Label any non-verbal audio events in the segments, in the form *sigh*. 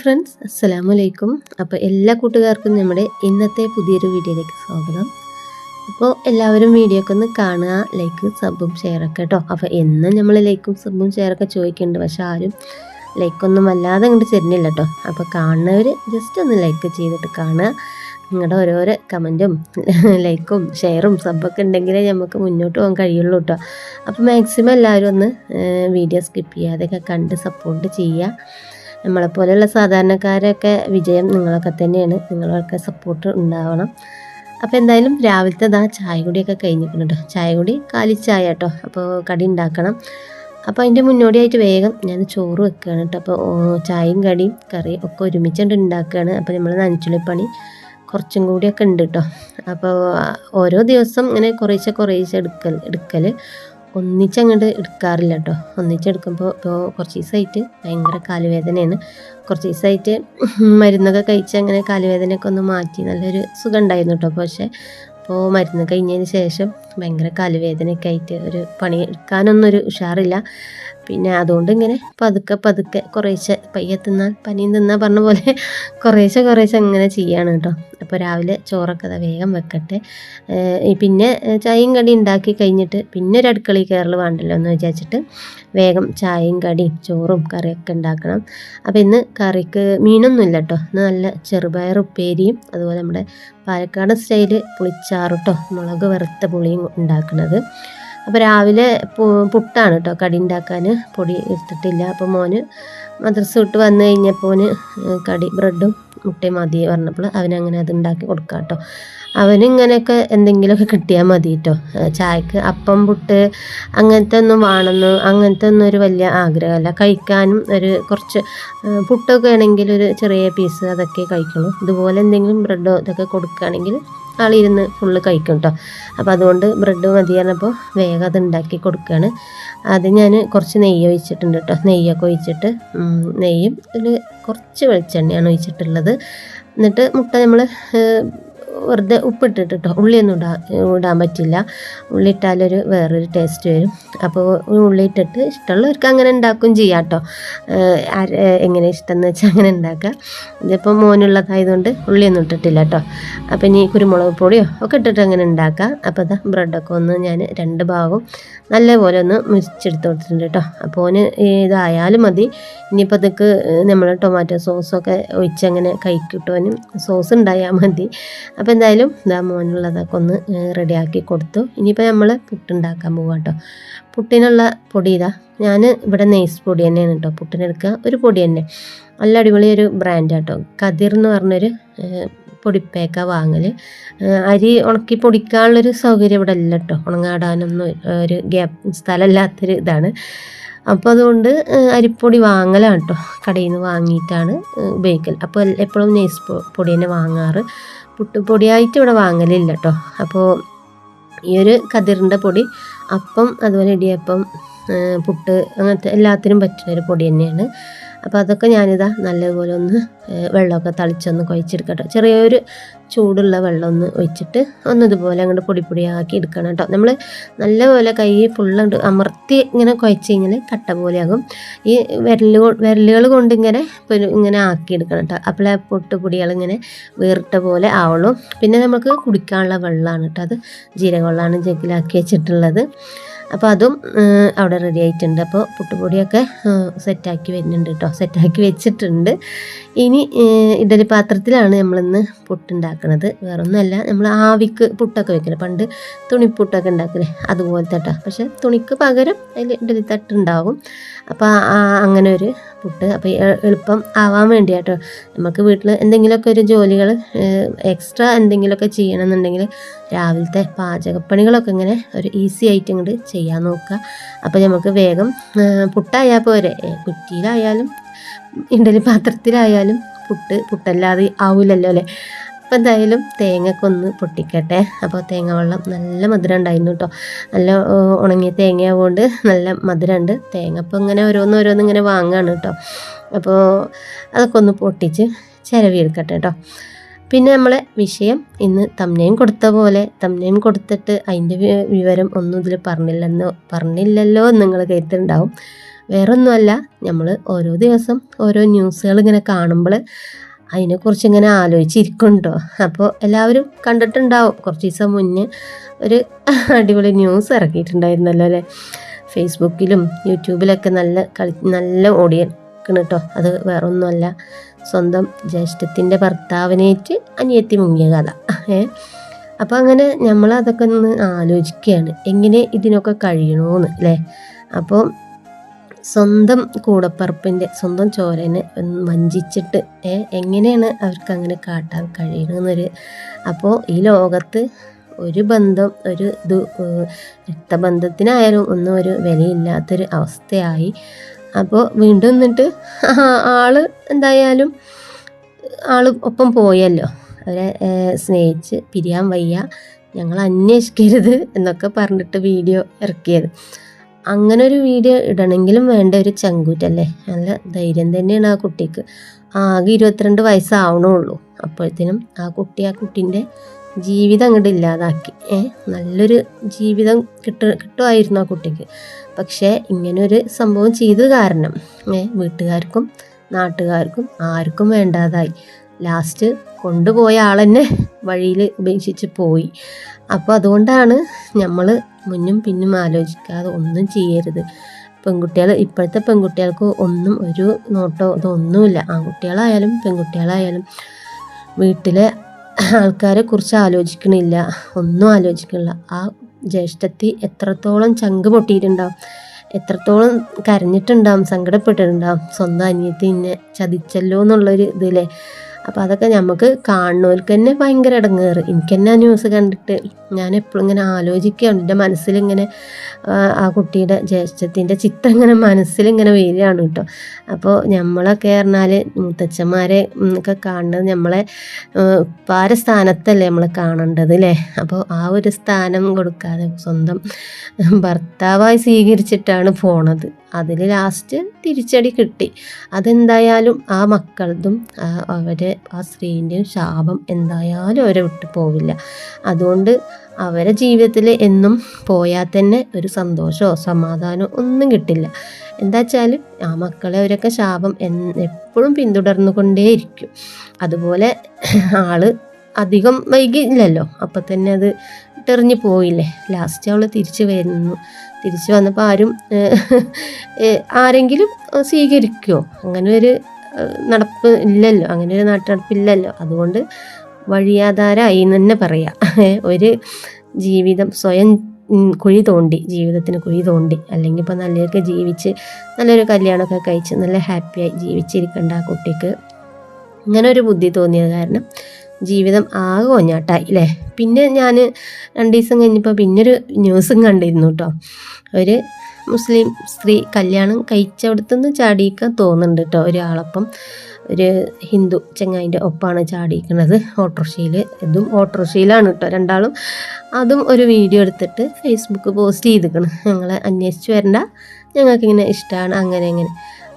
Friends അസ്സലാമു അലൈക്കും അപ്പോൾ എല്ലാ കൂട്ടുകാർക്കും നമ്മുടെ ഇന്നത്തെ പുതിയൊരു വീഡിയോയിലേക്ക് സ്വാഗതം. അപ്പോൾ എല്ലാവരും വീഡിയോ ഒക്കെ ഒന്ന് കാണുക ലൈക്ക് സബും ഷെയറൊക്കെ കേട്ടോ അപ്പോൾ എന്നും നമ്മൾ ലൈക്കും സബും ഷെയറൊക്കെ ചോദിക്കുന്നുണ്ട്. പക്ഷെ ആരും ലൈക്കൊന്നും അല്ലാതെ അങ്ങോട്ട് തരുന്നില്ല കേട്ടോ അപ്പോൾ കാണുന്നവർ ജസ്റ്റ് ഒന്ന് ലൈക്ക് ചെയ്തിട്ട് കാണുക. നിങ്ങളുടെ ഓരോരോ കമന്റും ലൈക്കും ഷെയറും സബൊക്കെ ഉണ്ടെങ്കിലേ നമുക്ക് മുന്നോട്ട് പോകാൻ കഴിയുള്ളൂ കേട്ടോ അപ്പോൾ മാക്സിമം എല്ലാവരും ഒന്ന് വീഡിയോ സ്കിപ്പ് ചെയ്യാതെയൊക്കെ കണ്ട് സപ്പോർട്ട് ചെയ്യുക. നമ്മളെപ്പോലെയുള്ള സാധാരണക്കാരൊക്കെ വിജയം നിങ്ങളൊക്കെ തന്നെയാണ്. നിങ്ങളൊക്കെ സപ്പോർട്ട് ഉണ്ടാവണം. അപ്പോൾ എന്തായാലും രാവിലത്തെ ദാ ചായ കുടിയൊക്കെ കഴിഞ്ഞിട്ടുണ്ട് ചായ കുടി കാലി ചായ കേട്ടോ അപ്പോൾ കടി ഉണ്ടാക്കണം. അപ്പോൾ അതിന്റെ മുന്നോടിയായിട്ട് വേഗം ഞാൻ ചോറ് വെക്കുകയാണ് കേട്ടോ അപ്പോൾ ചായയും കടിയും കറിയും ഒക്കെ ഒരുമിച്ചുകൊണ്ട് ഉണ്ടാക്കുകയാണ് അപ്പോൾ നമ്മൾ നനച്ചുള്ളിപ്പണി കുറച്ചും കൂടിയൊക്കെ ഉണ്ട് കേട്ടോ അപ്പോൾ ഓരോ ദിവസം ഇങ്ങനെ കുറേശ്ശെ കുറേശ്ശെ എടുക്കൽ എടുക്കൽ ഒന്നിച്ചങ്ങോട്ട് എടുക്കാറില്ല കേട്ടോ ഒന്നിച്ചെടുക്കുമ്പോൾ ഇപ്പോൾ കുറച്ച് ദിവസമായിട്ട് ഭയങ്കര കാലുവേദനയാണ്. കുറച്ച് ദിവസമായിട്ട് മരുന്നൊക്കെ കഴിച്ച് അങ്ങനെ കാലുവേദനയൊക്കെ ഒന്ന് മാറ്റി നല്ലൊരു സുഖം ഉണ്ടായിരുന്നു കേട്ടോ പക്ഷേ അപ്പോൾ മരുന്ന് കഴിഞ്ഞതിന് ശേഷം ഭയങ്കര കാലുവേദനയൊക്കെ ആയിട്ട് ഒരു പണി എടുക്കാനൊന്നും ഒരു ഉഷാറില്ല. പിന്നെ അതുകൊണ്ട് ഇങ്ങനെ പതുക്കെ പതുക്കെ കുറേശ്ശെ പയ്യെ തിന്നാൽ പനിയും തിന്നാൽ പറഞ്ഞ പോലെ കുറേശ്ശെ കുറേശ്ശെ അങ്ങനെ ചെയ്യാണ് കേട്ടോ. അപ്പോൾ രാവിലെ ചോറൊക്കെ അതാ വേഗം വെക്കട്ടെ. പിന്നെ ചായയും കടി ഉണ്ടാക്കി കഴിഞ്ഞിട്ട് പിന്നെ ഒരു അടുക്കളയിൽ കയറൽ വേണ്ടല്ലോ എന്ന് വിചാരിച്ചിട്ട് വേഗം ചായയും കടിയും ചോറും കറിയൊക്കെ ഉണ്ടാക്കണം. അപ്പോൾ ഇന്ന് കറിക്ക് മീനൊന്നും ഇല്ല കേട്ടോ. ഇന്ന് നല്ല ചെറുപയർ ഉപ്പേരിയും അതുപോലെ നമ്മുടെ പാലക്കാട് സ്റ്റൈൽ പുളിച്ചാറ് കേട്ടോ മുളക് വറുത്ത പുളിയും ഉണ്ടാക്കുന്നത് അപ്പോൾ രാവിലെ പുട്ടാണ് കേട്ടോ കടി ഉണ്ടാക്കാൻ പൊടി എടുത്തിട്ടില്ല. അപ്പോൾ മോന് മദ്രസ വിട്ട് വന്നു കഴിഞ്ഞപ്പോൾ കടി ബ്രെഡും മുട്ടയും മതി പറഞ്ഞപ്പോൾ അവനങ്ങനെ അത് ഉണ്ടാക്കി കൊടുക്കാം കേട്ടോ അവനിങ്ങനെയൊക്കെ എന്തെങ്കിലുമൊക്കെ കിട്ടിയാൽ മതി കേട്ടോ ചായക്ക് അപ്പം പുട്ട് അങ്ങനത്തെ ഒന്നും വേണമെന്ന് അങ്ങനത്തെ ഒന്നും ഒരു വലിയ ആഗ്രഹമല്ല കഴിക്കാനും ഒരു കുറച്ച് പുട്ടൊക്കെ ആണെങ്കിൽ ഒരു ചെറിയ പീസ് അതൊക്കെ കഴിക്കുള്ളൂ ഇതുപോലെ എന്തെങ്കിലും ബ്രെഡോ ഇതൊക്കെ കൊടുക്കുകയാണെങ്കിൽ ആളിരുന്ന് ഫുള്ള് കഴിക്കും കേട്ടോ അപ്പോൾ അതുകൊണ്ട് ബ്രെഡ് മതി പറഞ്ഞപ്പോൾ വേഗം അത് ഉണ്ടാക്കി കൊടുക്കുകയാണ് അത് ഞാൻ കുറച്ച് നെയ്യ് ഒഴിച്ചിട്ടുണ്ട് കേട്ടോ നെയ്യൊക്കെ ഒഴിച്ചിട്ട് നെയ്യും ഒരു കുറച്ച് വെളിച്ചെണ്ണയാണ് ഒഴിച്ചിട്ടുള്ളത്. എന്നിട്ട് മുട്ട നമ്മൾ വെറുതെ ഉപ്പിട്ടിട്ട് കേട്ടോ ഉള്ളിയൊന്നും ഇടാ ഇടാൻ പറ്റില്ല. ഉള്ളി ഇട്ടാലൊരു വേറൊരു ടേസ്റ്റ് വരും. അപ്പോൾ ഉള്ളി ഇട്ടിട്ട് ഇഷ്ടമുള്ളവർക്ക് അങ്ങനെ ഉണ്ടാക്കും ചെയ്യാം കേട്ടോ എങ്ങനെ ഇഷ്ടമെന്ന് വെച്ചാൽ അങ്ങനെ ഉണ്ടാക്കുക ഇതിപ്പോൾ മോനുള്ളതായതുകൊണ്ട് ഉള്ളിയൊന്നും ഇട്ടിട്ടില്ല കേട്ടോ അപ്പോൾ ഇനി കുരുമുളക് പൊടിയോ ഒക്കെ ഇട്ടിട്ട് അങ്ങനെ ഉണ്ടാക്കാം. അപ്പോൾ അതാ ബ്രെഡൊക്കെ ഒന്ന് ഞാൻ രണ്ട് ഭാഗവും നല്ലപോലെ ഒന്ന് മുരിച്ചെടുത്ത് കൊടുത്തിട്ടുണ്ട് കേട്ടോ അപ്പോൾ ഓന് ഇതായാലും മതി. ഇനിയിപ്പോൾ അതൊക്കെ നമ്മൾ ടൊമാറ്റോ സോസൊക്കെ ഒഴിച്ചങ്ങനെ കഴിക്കിട്ടോനും സോസ് ഉണ്ടായാൽ മതി. അപ്പോൾ എന്തായാലും ഇതാ മോനുള്ളതൊക്കെ ഒന്ന് റെഡിയാക്കി കൊടുത്തു. ഇനിയിപ്പോൾ നമ്മൾ പുട്ടുണ്ടാക്കാൻ പോകാം കേട്ടോ പുട്ടിനുള്ള പൊടി ഇതാ. ഞാൻ ഇവിടെ നെയ്സ് പൊടി തന്നെയാണ് കേട്ടോ പുട്ടിനെടുക്കുക ഒരു പൊടി തന്നെ. നല്ല അടിപൊളി ഒരു ബ്രാൻഡ് കേട്ടോ കതിർ എന്ന് പറഞ്ഞൊരു പൊടിപ്പേക്ക വാങ്ങൽ അരി ഉണക്കി പൊടിക്കാനുള്ളൊരു സൗകര്യം ഇവിടെ അല്ല കേട്ടോ ഉണങ്ങാടാനൊന്നും ഒരു ഗ്യാപ് സ്ഥലമില്ലാത്തൊരു ഇതാണ്. അപ്പോൾ അതുകൊണ്ട് അരിപ്പൊടി വാങ്ങലാണ് കേട്ടോ കടയിൽ നിന്ന് വാങ്ങിയിട്ടാണ് ഉപയോഗിക്കൽ അപ്പോൾ എപ്പോഴും നെയ്സ് പൊടി തന്നെ വാങ്ങാറ്. പുട്ടുപൊടിയായിട്ട് ഇവിടെ വാങ്ങലില്ല കേട്ടോ അപ്പോൾ ഈ ഒരു കതിറിന്റെ പൊടി അപ്പം അതുപോലെ ഇടിയപ്പം പുട്ട് അങ്ങനത്തെ എല്ലാത്തിനും പറ്റുന്ന ഒരു പൊടി തന്നെയാണ്. അപ്പോൾ അതൊക്കെ ഞാനിതാ നല്ലപോലെ ഒന്ന് വെള്ളമൊക്കെ തളിച്ചൊന്ന് കുഴച്ചെടുക്കട്ടോ. ചെറിയൊരു ചൂടുള്ള വെള്ളം ഒന്ന് ഒഴിച്ചിട്ട് ഒന്ന് ഇതുപോലെ അങ്ങോട്ട് പൊടി പൊടിയാക്കി എടുക്കണം കേട്ടോ. നമ്മൾ നല്ലപോലെ കൈ ഫുള്ള് അമർത്തി ഇങ്ങനെ കുഴച്ച് കഴിഞ്ഞാൽ കട്ട പോലെയാകും. ഈ വിരൽ വിരലുകൾ കൊണ്ട് ഇങ്ങനെ ഇങ്ങനെ ആക്കി എടുക്കണം കേട്ടോ. അപ്പോഴേ പൊട്ടുപൊടികൾ ഇങ്ങനെ വേറിട്ട പോലെ ആവുള്ളൂ. പിന്നെ നമുക്ക് കുടിക്കാനുള്ള വെള്ളമാണ് കേട്ടോ. അത് ജീരകവെള്ളമാണ് ജഗ്ഗിലാക്കി വെച്ചിട്ടുള്ളത്. അപ്പോൾ അതും അവിടെ റെഡി ആയിട്ടുണ്ട്. അപ്പോൾ പുട്ടുപൊടിയൊക്കെ സെറ്റാക്കി വരുന്നുണ്ട് കേട്ടോ സെറ്റാക്കി വെച്ചിട്ടുണ്ട്. ഇനി ഇഡലി പാത്രത്തിലാണ് നമ്മളിന്ന് പുട്ടുണ്ടാക്കുന്നത് വേറൊന്നുമല്ല നമ്മൾ ആവിക്ക് പുട്ടൊക്കെ വെക്കില്ല പണ്ട് തുണിപ്പുട്ടൊക്കെ ഉണ്ടാക്കില്ലേ അതുപോലത്തെ കേട്ടോ പക്ഷെ തുണിക്ക് പകരം അതിൽ ഇഡലി തട്ടുണ്ടാകും അപ്പോൾ അങ്ങനെ ഒരു പുട്ട്. അപ്പോൾ എളുപ്പം ആവാൻ വേണ്ടി കേട്ടോ നമുക്ക് വീട്ടിൽ എന്തെങ്കിലുമൊക്കെ ഒരു ജോലികൾ എക്സ്ട്രാ എന്തെങ്കിലുമൊക്കെ ചെയ്യണമെന്നുണ്ടെങ്കിൽ രാവിലത്തെ പാചകപ്പണികളൊക്കെ ഇങ്ങനെ ഒരു ഈസി ആയിട്ട് ഇങ്ങോട്ട് ചെയ്യാൻ നോക്കുക. അപ്പോൾ നമുക്ക് വേഗം പുട്ടായാൽ പോരെ. കുറ്റിയിലായാലും ഇഡലി പാത്രത്തിലായാലും പുട്ട് പുട്ടല്ലാതെ ആവില്ലല്ലോ അല്ലേ? അപ്പോൾ എന്തായാലും തേങ്ങയൊക്കെ ഒന്ന് പൊട്ടിക്കട്ടെ. അപ്പോൾ തേങ്ങ വെള്ളം നല്ല മധുരം ഉണ്ടായിരുന്നു കേട്ടോ നല്ല ഉണങ്ങിയ തേങ്ങയാവുകൊണ്ട് നല്ല മധുരമുണ്ട് തേങ്ങ അപ്പോൾ ഇങ്ങനെ ഓരോന്ന് ഓരോന്ന് ഇങ്ങനെ വാങ്ങുകയാണ് കേട്ടോ അപ്പോൾ അതൊക്കെ ഒന്ന് പൊട്ടിച്ച് ചിരവിയെടുക്കട്ടെ കേട്ടോ പിന്നെ നമ്മളെ വിഷയം ഇന്ന് തമ്നയും കൊടുത്ത പോലെ തമ്നയും കൊടുത്തിട്ട് അതിന്റെ വിവരം ഒന്നും ഇതിൽ പറഞ്ഞില്ലെന്നോ പറഞ്ഞില്ലല്ലോ എന്ന് നിങ്ങൾ കരുത്തുണ്ടാവും വേറൊന്നുമല്ല നമ്മൾ ഓരോ ദിവസം ഓരോ ന്യൂസുകൾ ഇങ്ങനെ കാണുമ്പോൾ അതിനെക്കുറിച്ച് ഇങ്ങനെ ആലോചിച്ചിരിക്കുന്നുണ്ടോ? അപ്പോൾ എല്ലാവരും കണ്ടിട്ടുണ്ടാവും. കുറച്ച് ദിവസം മുന്നേ ഒരു അടിപൊളി ന്യൂസ് ഇറക്കിയിട്ടുണ്ടായിരുന്നല്ലോ അല്ലേ? ഫേസ്ബുക്കിലും യൂട്യൂബിലൊക്കെ നല്ല കളി നല്ല ഓടിയെടുക്കണം കേട്ടോ അത് വേറൊന്നുമല്ല. സ്വന്തം ജ്യേഷ്ഠത്തിന്റെ ഭർത്താവിനേറ്റ് അനിയത്തി മുങ്ങിയ കഥ. ഏ? അപ്പോൾ അങ്ങനെ നമ്മൾ അതൊക്കെ ഒന്ന് ആലോചിക്കുകയാണ്. എങ്ങനെ ഇതിനൊക്കെ കഴിയണമെന്ന് അല്ലേ? അപ്പോൾ സ്വന്തം കൂടപ്പറപ്പിന്റെ സ്വന്തം ചോരനെ വഞ്ചിച്ചിട്ട് എങ്ങനെയാണ് അവർക്ക് അങ്ങനെ കാട്ടാൻ കഴിയണമെന്നൊരു അപ്പോൾ ഈ ലോകത്ത് ഒരു ബന്ധം ഒരു ഏഹ്, രക്തബന്ധത്തിനായാലും ഒന്നും ഒരു വിലയില്ലാത്തൊരു അവസ്ഥയായി. അപ്പോൾ വീണ്ടും എന്നിട്ട് *laughs* ആൾ എന്തായാലും ആൾ ഒപ്പം പോയല്ലോ. അവരെ സ്നേഹിച്ച് പിരിയാൻ വയ്യ. ഞങ്ങൾ അന്വേഷിക്കരുത് എന്നൊക്കെ പറഞ്ഞിട്ട് വീഡിയോ ഇറക്കിയത്. അങ്ങനെ ഒരു വീഡിയോ ഇടണമെങ്കിലും വേണ്ട ഒരു ചങ്കൂറ്റല്ലേ? നല്ല ധൈര്യം തന്നെയാണ് ആ കുട്ടിക്ക്. ആകെ ഇരുപത്തിരണ്ട് വയസ്സാവണുള്ളൂ. അപ്പോഴത്തേനും ആ കുട്ടി ആ കുട്ടീന്റെ ജീവിതം അങ്ങോട്ട് ഇല്ലാതാക്കി. നല്ലൊരു ജീവിതം കിട്ട കിട്ടുമായിരുന്നു ആ കുട്ടിക്ക്. പക്ഷേ ഇങ്ങനൊരു സംഭവം ചെയ്തത് കാരണം വീട്ടുകാർക്കും നാട്ടുകാർക്കും ആർക്കും വേണ്ടാതായി. ലാസ്റ്റ് കൊണ്ടുപോയ ആളെന്നെ വഴിയിൽ ഉപേക്ഷിച്ച് പോയി. അപ്പോൾ അതുകൊണ്ടാണ് നമ്മൾ മുന്നും പിന്നും ആലോചിക്കാതെ ഒന്നും ചെയ്യരുത്. പെൺകുട്ടികൾ ഇപ്പോഴത്തെ പെൺകുട്ടികൾക്ക് ഒന്നും ഒരു നോട്ടോ ഇതൊന്നുമില്ല. ആൺകുട്ടികളായാലും പെൺകുട്ടികളായാലും വീട്ടിലെ ആൾക്കാരെ കുറിച്ച് ആലോചിക്കണില്ല ഒന്നും ആലോചിക്കണില്ല. ആ ജ്യേഷ്ഠത്തി എത്രത്തോളം ചങ്ക് പൊട്ടിയിട്ടുണ്ടാവും എത്രത്തോളം കരഞ്ഞിട്ടുണ്ടാവും സങ്കടപ്പെട്ടിട്ടുണ്ടാവും. സ്വന്തം അനിയത്തി ഇന്നെ ചതിച്ചല്ലോ എന്നുള്ളൊരു ഇതില്ലേ അപ്പോൾ അതൊക്കെ നമുക്ക് കാണുന്നവർക്ക് തന്നെ ഭയങ്കര ഇടങ്ങേറ്. എനിക്ക് തന്നെ ആ ന്യൂസ് കണ്ടിട്ട് ഞാൻ എപ്പോഴും ഇങ്ങനെ ആലോചിക്കുകയാണ് എന്റെ മനസ്സിലിങ്ങനെ ആ, കുട്ടിയുടെ ജ്യേഷ്ഠത്തിന്റെ ചിത്രം ഇങ്ങനെ മനസ്സിലിങ്ങനെ വരികയാണ് കേട്ടോ. അപ്പോൾ നമ്മളൊക്കെ പറഞ്ഞാൽ മുത്തച്ഛന്മാരെ ഒക്കെ കാണുന്നത് നമ്മളെ പാര സ്ഥാനത്തല്ലേ നമ്മൾ കാണേണ്ടത് അല്ലേ അപ്പോൾ ആ ഒരു സ്ഥാനം കൊടുക്കാതെ സ്വന്തം ഭർത്താവായി സ്വീകരിച്ചിട്ടാണ് പോണത്. അതിൽ ലാസ്റ്റ് തിരിച്ചടി കിട്ടി. അതെന്തായാലും ആ മക്കളതും അവരെ ആ സ്ത്രീന്റെയും ശാപം എന്തായാലും അവരെ വിട്ടു പോവില്ല. അതുകൊണ്ട് അവരെ ജീവിതത്തിൽ എന്നും പോയാൽ തന്നെ ഒരു സന്തോഷമോ സമാധാനമോ ഒന്നും കിട്ടില്ല. എന്താ വെച്ചാൽ ആ മക്കളെ അവരൊക്കെ ശാപം എപ്പോഴും പിന്തുടർന്നുകൊണ്ടേയിരിക്കും അതുപോലെ ആൾ അധികം വൈകില്ലല്ലോ അപ്പം തന്നെ അത് ഇട്ടെറിഞ്ഞ് പോയില്ലേ. ലാസ്റ്റ് അവൾ തിരിച്ചു വരുന്നു. തിരിച്ചു വന്നപ്പോൾ ആരും ആരെങ്കിലും സ്വീകരിക്കുമോ അങ്ങനെ ഒരു നടപ്പ് ഇല്ലല്ലോ. അങ്ങനെ ഒരു നാട്ടുനടപ്പില്ലല്ലോ അതുകൊണ്ട് വഴിയാധാരമായി എന്ന് തന്നെ പറയാം. ഒരു ജീവിതം സ്വയം കുഴി തോണ്ടി ജീവിതത്തിന് കുഴി തോണ്ടി അല്ലെങ്കിൽ ഇപ്പോൾ നല്ലതൊക്കെ ജീവിച്ച് നല്ലൊരു കല്യാണമൊക്കെ കഴിച്ച് നല്ല ഹാപ്പിയായി ജീവിച്ചിരിക്കേണ്ട ആ കുട്ടിക്ക്. ഇങ്ങനെ ഒരു ബുദ്ധി തോന്നിയത് കാരണം ജീവിതം ആകെ കൊഞ്ഞാട്ടായി അല്ലേ പിന്നെ ഞാൻ രണ്ട് ദിവസം കഴിഞ്ഞപ്പോൾ പിന്നൊരു ന്യൂസും കണ്ടിരുന്നു കേട്ടോ ഒരു മുസ്ലിം സ്ത്രീ കല്യാണം കഴിച്ചവിടുത്തുനിന്ന് ചാടിയിക്കാൻ തോന്നുന്നുണ്ട് കേട്ടോ ഒരാളപ്പം. ഒരു ഹിന്ദു ചെങ്ങായിന്റെ ഒപ്പാണ് ചാടിയിരിക്കുന്നത് ഓട്ടോറിക്ഷയിൽ ഇതും ഓട്ടോറിക്ഷയിലാണ് കേട്ടോ രണ്ടാളും അതും ഒരു വീഡിയോ എടുത്തിട്ട് ഫേസ്ബുക്ക് പോസ്റ്റ് ചെയ്തിക്കണം. ഞങ്ങളെ അന്വേഷിച്ച് വരണ്ട. ഞങ്ങൾക്കിങ്ങനെ ഇഷ്ടമാണ് അങ്ങനെ അങ്ങനെ.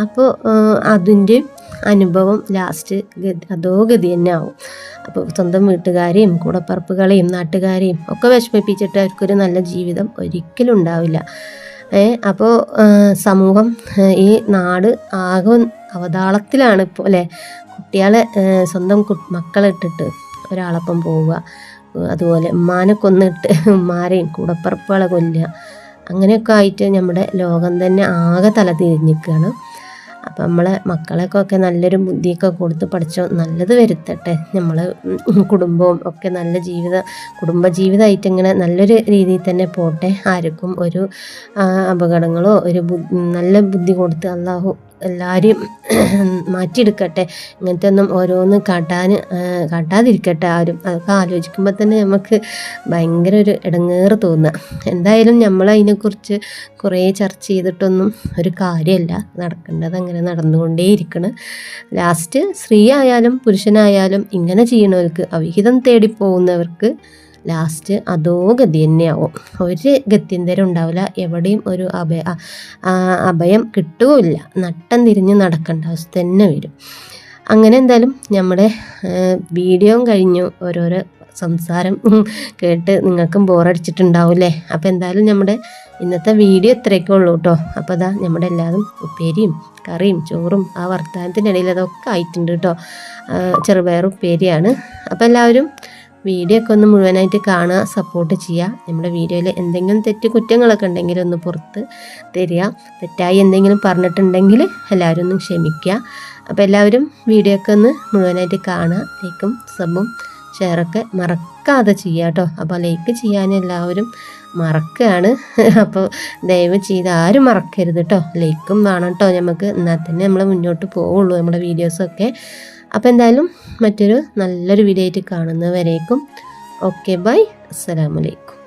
അപ്പോൾ അതിന്റെ അനുഭവം ലാസ്റ്റ് ഗതി അതോ ഗതി തന്നെ ആവും. അപ്പോൾ സ്വന്തം വീട്ടുകാരെയും കൂടപ്പറപ്പുകളെയും നാട്ടുകാരെയും ഒക്കെ വിഷമിപ്പിച്ചിട്ട് അവർക്കൊരു നല്ല ജീവിതം ഒരിക്കലും ഉണ്ടാവില്ല. അപ്പോൾ സമൂഹം ഈ നാട് ആകെ അവതാളത്തിലാണ് ഇപ്പോൾ അല്ലേ? കുട്ടികളെ സ്വന്തം കു മക്കളെ ഒരാളൊപ്പം പോവുക. അതുപോലെ ഉമ്മാനെ കൊന്നിട്ട് ഉമ്മാരെയും കൂടപ്പറപ്പുകളെ കൊല്ലുക. അങ്ങനെയൊക്കെ ആയിട്ട് നമ്മുടെ ലോകം തന്നെ ആകെ തല തിരിഞ്ഞിരിക്കുകയാണ് അപ്പം നമ്മളെ മക്കളെക്കൊക്കെ നല്ലൊരു ബുദ്ധിയൊക്കെ കൊടുത്ത് പഠിച്ചോ നല്ലത് വരുത്തട്ടെ. നമ്മൾ കുടുംബവും ഒക്കെ നല്ല ജീവിത കുടുംബ ജീവിതമായിട്ട് ഇങ്ങനെ നല്ലൊരു രീതിയിൽ തന്നെ പോട്ടെ. ആർക്കും ഒരു അപകടങ്ങളോ ഒരു നല്ല ബുദ്ധി കൊടുത്ത് അള്ളാഹു എല്ലാവരെയും *clears throat* മാറ്റിയെടുക്കട്ടെ. ഇങ്ങനത്തെ ഒന്നും ഓരോന്ന് കാട്ടാൻ കാട്ടാതിരിക്കട്ടെ ആരും. അതൊക്കെ ആലോചിക്കുമ്പോൾ തന്നെ നമുക്ക് ഭയങ്കര ഒരു ഇടങ്ങേറ് തോന്നുക എന്തായാലും നമ്മൾ അതിനെക്കുറിച്ച് കുറേ ചർച്ച ചെയ്തിട്ടൊന്നും ഒരു കാര്യമല്ല നടക്കേണ്ടത് അങ്ങനെ നടന്നുകൊണ്ടേയിരിക്കണം. ലാസ്റ്റ് സ്ത്രീ ആയാലും പുരുഷനായാലും ഇങ്ങനെ ചെയ്യണവർക്ക് അവിഹിതം തേടി പോകുന്നവർക്ക് ലാസ്റ്റ് അതോ ഗതി തന്നെയാവും. ഒരു ഗത്യന്തരം ഉണ്ടാവില്ല. എവിടെയും ഒരു അഭയ അഭയം കിട്ടുകയില്ല. നട്ടം തിരിഞ്ഞ് നടക്കേണ്ട അവസ്ഥ തന്നെ വരും. അങ്ങനെ എന്തായാലും നമ്മുടെ വീഡിയോയും കഴിഞ്ഞു. ഓരോരോ സംസാരം കേട്ട് നിങ്ങൾക്കും ബോറടിച്ചിട്ടുണ്ടാവില്ലേ? അപ്പോൾ എന്തായാലും നമ്മുടെ ഇന്നത്തെ വീഡിയോ ഇത്രയൊക്കെ ഉള്ളൂ കേട്ടോ. അപ്പോൾ അതാ നമ്മുടെ എല്ലാതും ഉപ്പേരിയും കറിയും ചോറും ആ വർത്തമാനത്തിനിടയിൽ അതൊക്കെ ആയിട്ടുണ്ട് കേട്ടോ. ചെറുപയർ ഉപ്പേരിയാണ് അപ്പോൾ എല്ലാവരും വീഡിയോ ഒക്കെ ഒന്ന് മുഴുവനായിട്ട് കാണുക സപ്പോർട്ട് ചെയ്യുക. നമ്മുടെ വീഡിയോയിൽ എന്തെങ്കിലും തെറ്റ് കുറ്റങ്ങളൊക്കെ ഉണ്ടെങ്കിൽ ഒന്ന് പുറത്ത് തരിക. തെറ്റായി എന്തെങ്കിലും പറഞ്ഞിട്ടുണ്ടെങ്കിൽ എല്ലാവരും ഒന്ന് ക്ഷമിക്കുക. അപ്പോൾ എല്ലാവരും വീഡിയോ ഒക്കെ ഒന്ന് മുഴുവനായിട്ട് കാണുക. ലൈക്കും സബും ഷെയറൊക്കെ മറക്കാതെ ചെയ്യുക കേട്ടോ. അപ്പോൾ ലൈക്ക് ചെയ്യാൻ എല്ലാവരും മറക്കുകയാണ്. അപ്പോൾ ദയവ് ചെയ്ത് ആരും മറക്കരുത് കേട്ടോ. ലൈക്കും വേണം കേട്ടോ. നമുക്ക് എന്നാൽ തന്നെ നമ്മൾ മുന്നോട്ട് പോവുള്ളൂ നമ്മുടെ വീഡിയോസൊക്കെ. അപ്പോൾ എന്തായാലും മറ്റൊരു നല്ലൊരു വീഡിയോ ആയിട്ട് കാണുന്നവരേക്കും. ഓക്കെ ബൈ അസ്സലാമലൈക്കും